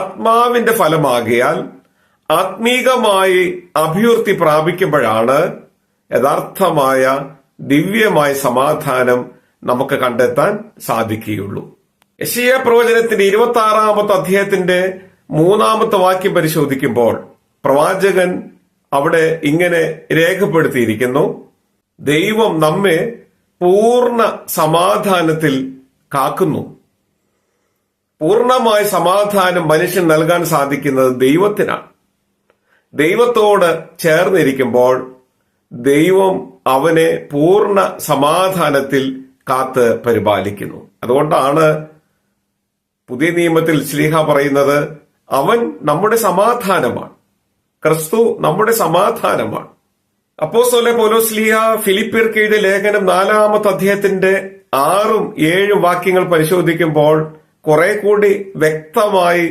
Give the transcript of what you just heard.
ആത്മാവിന്റെ ഫലമാകിയാൽ ആത്മീകമായി അഭിവൃദ്ധി പ്രാപിക്കുമ്പോഴാണ് യഥാർത്ഥമായ ദിവ്യമായ സമാധാനം നമുക്ക് കണ്ടെത്താൻ സാധിക്കുകയുള്ളൂ. യശീയ പ്രവചനത്തിന്റെ ഇരുപത്തി ആറാമത്തെ അധ്യായത്തിന്റെ മൂന്നാമത്തെ വാക്യം പരിശോധിക്കുമ്പോൾ പ്രവാചകൻ അവിടെ ഇങ്ങനെ രേഖപ്പെടുത്തിയിരിക്കുന്നു. ദൈവം നമ്മെ പൂർണ സമാധാനത്തിൽ കാക്കുന്നു. പൂർണമായ സമാധാനം മനുഷ്യൻ നൽകാൻ സാധിക്കുന്നത് ദൈവത്തിനാണ്. ദൈവത്തോട് ചേർന്നിരിക്കുമ്പോൾ ദൈവം അവനെ പൂർണ സമാധാനത്തിൽ കാത്ത് പരിപാലിക്കുന്നു. അതുകൊണ്ടാണ് പുതിയ നിയമത്തിൽ ശ്ലീഹ പറയുന്നത് അവൻ നമ്മുടെ സമാധാനമാണ്. ക്രിസ്തു നമ്മുടെ സമാധാനമാണ്. അപ്പോസ്തല പോലോ ഫിലിപ്പിയർക്ക് എഴുതിയ ലേഖനം നാലാമത്തെ അധ്യായത്തിന്റെ ആറും ഏഴും വാക്യങ്ങൾ പരിശോധിക്കുമ്പോൾ കുറെ കൂടി വ്യക്തമായി